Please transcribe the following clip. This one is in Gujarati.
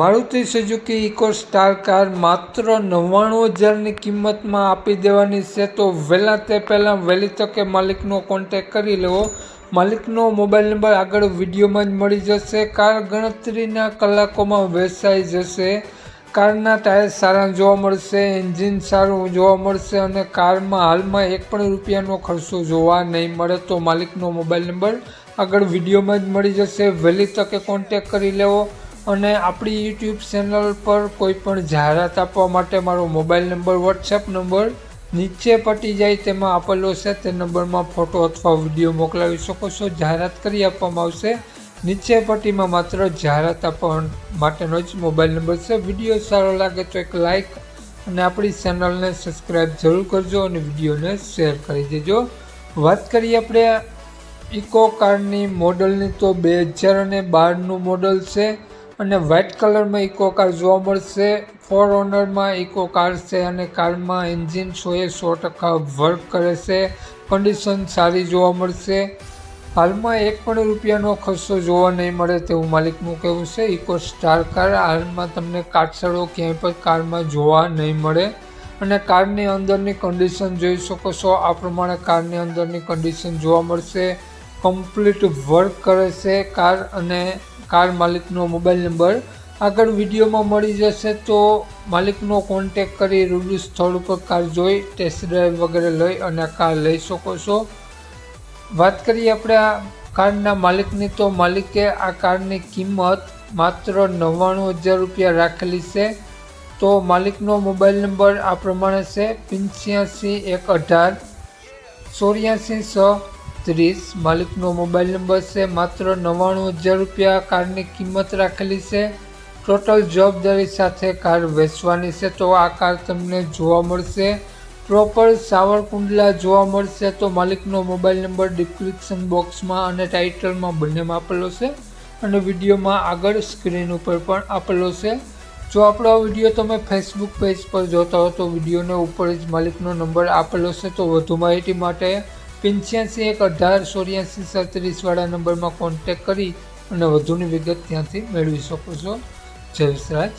Maruti Suzuki eco star car માત્ર નવ્વાણું હજારની કિંમતમાં આપી દેવાની છે, તો વહેલા તે પહેલાં વહેલી તકે માલિકનો કોન્ટેક કરી લેવો. માલિકનો મોબાઈલ નંબર આગળ વિડીયોમાં જ મળી જશે. કાર ગણતરીના કલાકોમાં વેચાઈ જશે. કારના ટાયર સારા જોવા મળશે, એન્જિન સારું જોવા મળશે અને કારમાં હાલમાં એક પણ રૂપિયાનો ખર્ચો જોવા નહીં મળે, તો માલિકનો મોબાઈલ નંબર આગળ વિડીયોમાં જ મળી જશે. વહેલી તકે કોન્ટેક કરી લેવો. અને આપણી યુટ્યુબ ચેનલ પર કોઈ પણ જાહેરાત આપવા માટે મારો મોબાઈલ નંબર વોટ્સએપ નંબર નીચે પટી જાય તેમાં આપેલો છે. તે નંબરમાં ફોટો અથવા વીડિયો મોકલાવી શકો છો. જાહેરાત કરી આપવામાં આવશે. નીચે પટ્ટીમાં માત્ર જાહેરાત આપવા માટેનો જ મોબાઈલ નંબર છે. વીડિયો સારો લાગે તો એક લાઈક અને આપણી ચેનલને સબસ્ક્રાઈબ જરૂર કરજો અને વિડીયોને શેર કરી દેજો. વાત કરીએ આપણે ઇકો કારની મોડલની તો બે હજાર અને બારનું મોડલ છે. અને વ્હાઇટ કલરમાં ઇકો કાર જોવા મળશે ફોર ઓનરમાં ઇકો કાર છે અને કારમાં એન્જિન સો એ સો ટકા વર્ક કરે છે કન્ડિશન સારી જોવા મળશે. હાલમાં એક પણ રૂપિયાનો ખર્ચો જોવા નહીં મળે તેવું માલિકનું કહેવું છે. ઇકો સ્ટાર કાર હાલમાં તમને કાટસડો ક્યાંય પણ કારમાં જોવા નહીં મળે. અને કારની અંદરની કન્ડિશન જોઈ શકો છો. આ પ્રમાણે કારની અંદરની કન્ડિશન જોવા મળશે. કમ્પ્લીટ વર્ક કરે છે કાર અને કાર માલિકનો મોબાઈલ નંબર આગળ વિડીયોમાં મળી જશે તો માલિકનો કોન્ટેક કરી રૂબરૂ સ્થળ ઉપર કાર જોઈ ટેસ્ટ ડ્રાઈવ વગેરે લઈ અને કાર લઈ શકો છો. વાત કરીએ આપણે આ કારના માલિકની, તો માલિકે આ કારની કિંમત માત્ર નવ્વાણું હજાર રૂપિયા રાખેલી છે. તો માલિકનો મોબાઈલ નંબર આ પ્રમાણે છે, પંચ્યાસી એક અઢાર, ચોર્યાસી છ ત્રીસ. માલિકનો મોબાઈલ નંબર છે માત્ર નવ્વાણું હજાર રૂપિયા. કારની કિંમત રાખેલી છે. ટોટલ જવાબદારી સાથે કાર વેચવાની છે તો આ કાર તમને જોવા મળશે. પ્રોપર સાવરકુંડલા જોવા મળશે તો માલિકનો મોબાઈલ નંબર ડિસ્ક્રિપ્શન બોક્સમાં અને ટાઇટલમાં બંનેમાં આપેલો છે. અને વિડીયોમાં આગળ સ્ક્રીન ઉપર પણ આપેલો છે. જો આપણો વીડિયો તમે ફેસબુક પેજ પર જોતા હો તો વિડીયોને ઉપર જ માલિકનો નંબર આપેલો છે તો વધુ માહિતી માટે પંચ્યાસી એક અઢાર ચોર્યાસી સત્રીસવાળા નંબરમાં કોન્ટેક કરી અને વધુની વિગત ત્યાંથી મેળવી શકો છો. જય વિસરાજ